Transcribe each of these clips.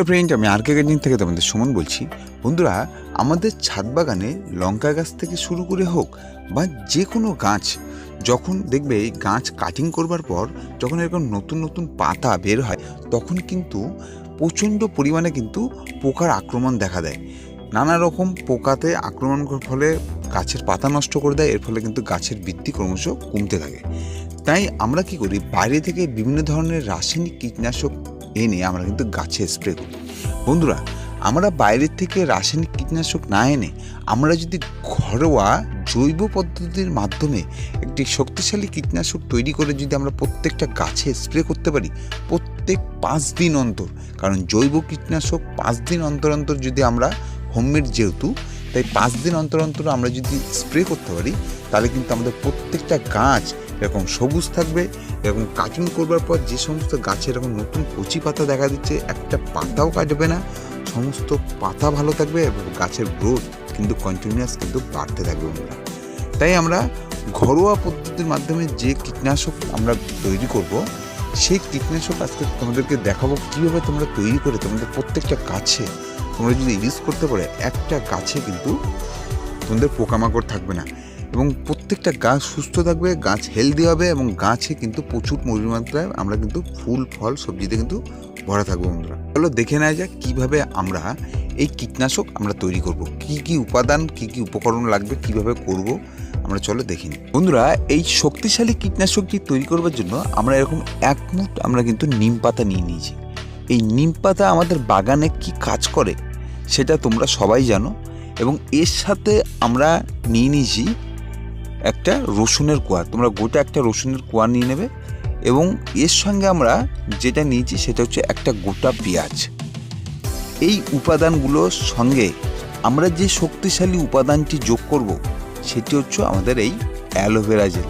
Hello friend আমি আর কে gardening থেকে তোমাদের সুমন বলছি। বন্ধুরা, আমাদের ছাদ বাগানে লঙ্কা গাছ থেকে শুরু করে হোক বা যে কোনো গাছ, যখন দেখবে গাছ কাটিং করবার পর যখন এরকম নতুন নতুন পাতা বের হয়, তখন কিন্তু প্রচণ্ড পরিমাণে কিন্তু পোকার আক্রমণ দেখা দেয়। নানা রকম পোকাতে আক্রমণ ফলে গাছের পাতা নষ্ট করে দেয়, এর ফলে কিন্তু গাছের বৃদ্ধি ক্রমশ কমতে থাকে। তাই আমরা কি করি? বাইরে থেকে বিভিন্ন ধরনের রাসায়নিক কীটনাশক এনে আমরা কিন্তু গাছে স্প্রে করি। বন্ধুরা, আমরা বাইরের থেকে রাসায়নিক কীটনাশক না এনে আমরা যদি ঘরোয়া জৈব পদ্ধতির মাধ্যমে একটি শক্তিশালী কীটনাশক তৈরি করে যদি আমরা প্রত্যেকটা গাছে স্প্রে করতে পারি, প্রত্যেক পাঁচ দিন অন্তর, কারণ জৈব কীটনাশক পাঁচ দিন অন্তর অন্তর যদি আমরা হোমমেড যেহেতু, তাই পাঁচ দিন অন্তর অন্তর আমরা যদি স্প্রে করতে পারি, তাহলে কিন্তু আমাদের প্রত্যেকটা গাছ এরকম সবুজ থাকবে, এরকম কাটিং করবার পর যে সমস্ত গাছে এরকম নতুন কচি পাতা দেখা দিচ্ছে, একটা পাতাও কাটবে না। সমস্ত পাতা ভালো থাকবে এবং গাছের গ্রোথ কিন্তু কন্টিনিউয়াস কিন্তু বাড়তে থাকবে বন্ধুরা। তাই আমরা ঘরোয়া পদ্ধতির মাধ্যমে যে কীটনাশক আমরা তৈরি করব, সেই কীটনাশক আজকে তোমাদেরকে দেখাবো কীভাবে তোমরা তৈরি করে তোমাদের প্রত্যেকটা গাছে তোমরা যদি ইউজ করতে পারে, একটা গাছে কিন্তু তোমাদের পোকামাকড় থাকবে না। এবং প্রত্যেকটা গাছ সুস্থ থাকবে, গাছ হেলদি হবে এবং গাছে কিন্তু প্রচুর পরিমাত্রায় আমরা কিন্তু ফুল, ফল সবজিতে কিন্তু ভরা থাকব বন্ধুরা চলো দেখে নেওয়া যাক কীভাবে আমরা এই কীটনাশক আমরা তৈরি করব। কি কি উপাদান, কি কি উপকরণ লাগবে, কীভাবে করব, আমরা চলো দেখি বন্ধুরা, এই শক্তিশালী কীটনাশকটি তৈরি করবার জন্য আমরা এরকম এক মুঠ আমরা কিন্তু নিম পাতা নিয়ে নিয়েছি। এই নিম পাতা আমাদের বাগানে কি কাজ করে, সেটা তোমরা সবাই জানো এবং এর সাথে আমরা নিয়ে নিয়েছি একটা রসুনের কোয়া। তোমরা গোটা একটা রসুনের কোয়া নিয়ে নেবে এবং এর সঙ্গে আমরা যেটা নিয়েছি সেটা হচ্ছে একটা গোটা পেঁয়াজ। এই উপাদানগুলোর সঙ্গে আমরা যে শক্তিশালী উপাদানটি যোগ করব সেটি হচ্ছে আমাদের এই অ্যালোভেরা জেল।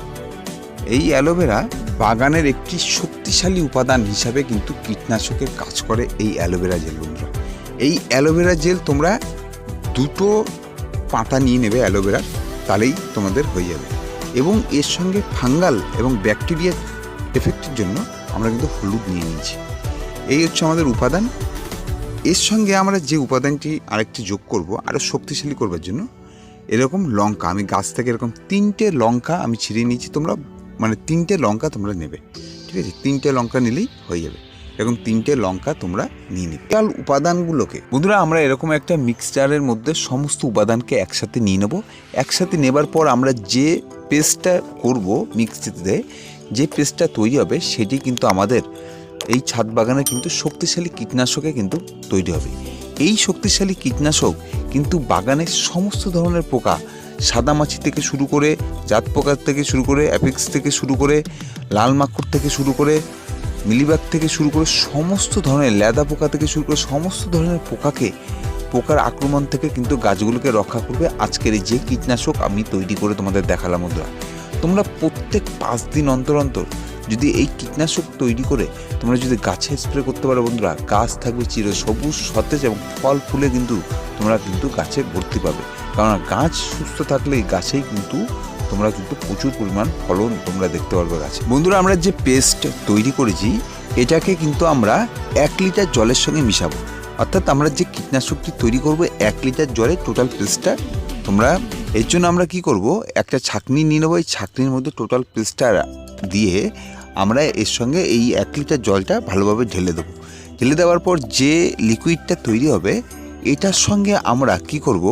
এই অ্যালোভেরা বাগানের একটি শক্তিশালী উপাদান হিসাবে কিন্তু কীটনাশকের কাজ করে এই অ্যালোভেরা জেল বন্ধুরা। এই অ্যালোভেরা জেল তোমরা দুটো পাতা নিয়ে নেবে অ্যালোভেরার। তাহলেই তোমাদের হয়ে যাবে। এবং এর সঙ্গে ফাঙ্গাল এবং ব্যাকটেরিয়া এফেক্টের জন্য আমরা কিন্তু হলুদ নিয়ে নিয়েছি। এই হচ্ছে আমাদের উপাদান। এর সঙ্গে আমরা যে উপাদানটি আরেকটি যোগ করব আরও শক্তিশালী করবার জন্য, এরকম লঙ্কা। আমি গাছ থেকে এরকম তিনটে লঙ্কা আমি ছিঁড়ে নিয়েছি, তোমরা মানে তিনটে লঙ্কা তোমরা নেবে। ঠিক আছে? তিনটে লঙ্কা নিলেই হয়ে যাবে। এরকম তিনটে লঙ্কা তোমরা নিয়ে নিবে। কাল উপাদানগুলোকে। বন্ধুরা, আমরা এরকম একটা মিক্সচারের মধ্যে সমস্ত উপাদানকে একসাথে নিয়ে নেব। একসাথে নেবার পর আমরা যে পেস্টটা করব মিক্সিতে, যে পেস্টটা তৈরি হবে, সেটি কিন্তু আমাদের এই ছাদ বাগানে কিন্তু শক্তিশালী কীটনাশকে কিন্তু তৈরি হবে। এই শক্তিশালী কীটনাশক কিন্তু বাগানের সমস্ত ধরনের পোকা, সাদামাছি থেকে শুরু করে জাত পোকার থেকে শুরু করে, অ্যাপিক্স থেকে শুরু করে, লাল মাকড় থেকে শুরু করে মিলিবাগ থেকে শুরু করে সমস্ত ধরনের লেদা পোকা থেকে শুরু করে সমস্ত ধরনের পোকাকে, পোকার আক্রমণ থেকে কিন্তু গাছগুলোকে রক্ষা করবে আজকের এই যে কীটনাশক আমি তৈরি করে তোমাদের দেখালাম বন্ধুরা। তোমরা প্রত্যেক পাঁচ দিন অন্তর অন্তর যদি এই কীটনাশক তৈরি করে তোমরা যদি গাছে স্প্রে করতে পারো বন্ধুরা, গাছ থাকবে চির সবুজ, সতেজ এবং ফল ফুলে কিন্তু তোমরা কিন্তু গাছে ভর্তি পাবে। কারণ গাছ সুস্থ থাকলে গাছেই কিন্তু তোমরা কিন্তু প্রচুর পরিমাণ ফলন তোমরা দেখতে পারবে গাছে। বন্ধুরা, আমরা যে পেস্ট তৈরি করেছি, এটাকে কিন্তু আমরা এক লিটার জলের সঙ্গে মিশাবো। অর্থাৎ আমরা যে কীটনাশকটি তৈরি করব, এক লিটার জলে টোটাল পেস্টটা তোমরা, এর জন্য আমরা কি করব, একটা ছাকনি নিয়ে নেব। এই ছাকনির মধ্যে টোটাল পেস্টটা দিয়ে আমরা এর সঙ্গে এই এক লিটার জলটা ভালোভাবে ঢেলে দেবো। ঢেলে দেওয়ার পর যে লিকুইডটা তৈরি হবে, এটার সঙ্গে আমরা কি করব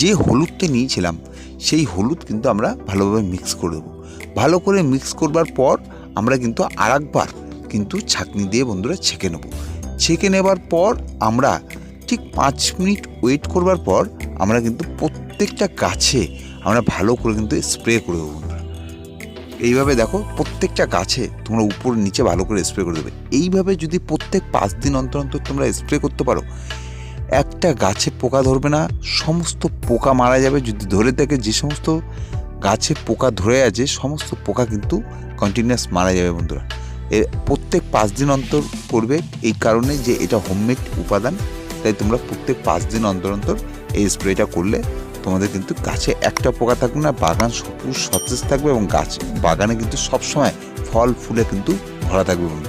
যে হলুদটা নিয়েছিলাম, সেই হলুদ কিন্তু আমরা ভালোভাবে মিক্স করে দেবো। ভালো করে মিক্স করবার পর আমরা কিন্তু আরেকবার কিন্তু ছাকনি দিয়ে বন্ধুরা ছেঁকে নেব। ছেঁকে নেবার পর আমরা ঠিক পাঁচ মিনিট ওয়েট করবার পর আমরা কিন্তু প্রত্যেকটা গাছে আমরা ভালো করে কিন্তু স্প্রে করে দেবো বন্ধুরা। এইভাবে দেখো প্রত্যেকটা গাছে তোমরা উপর নিচে ভালো করে স্প্রে করে দেবে। এইভাবে যদি প্রত্যেক পাঁচ দিন অন্তর অন্তর তোমরা স্প্রে করতে পারো একটা গাছে পোকা ধরবে না, সমস্ত পোকা মারা যাবে যদি ধরে থাকে যে সমস্ত গাছে পোকা ধরে আছে, সমস্ত পোকা কিন্তু কন্টিনিউয়াস মারা যাবে বন্ধুরা। এ প্রত্যেক পাঁচ দিন অন্তর করবে এই কারণে যে এটা হোমমেড উপাদান, তাই তোমরা প্রত্যেক পাঁচ দিন অন্তর অন্তর এই স্প্রেটা করলে তোমাদের কিন্তু গাছে একটা পোকা থাকবে না, বাগান সবুজ সতেজ থাকবে এবং গাছ বাগানে কিন্তু সবসময় ফল, ফুলে কিন্তু ভরা থাকবে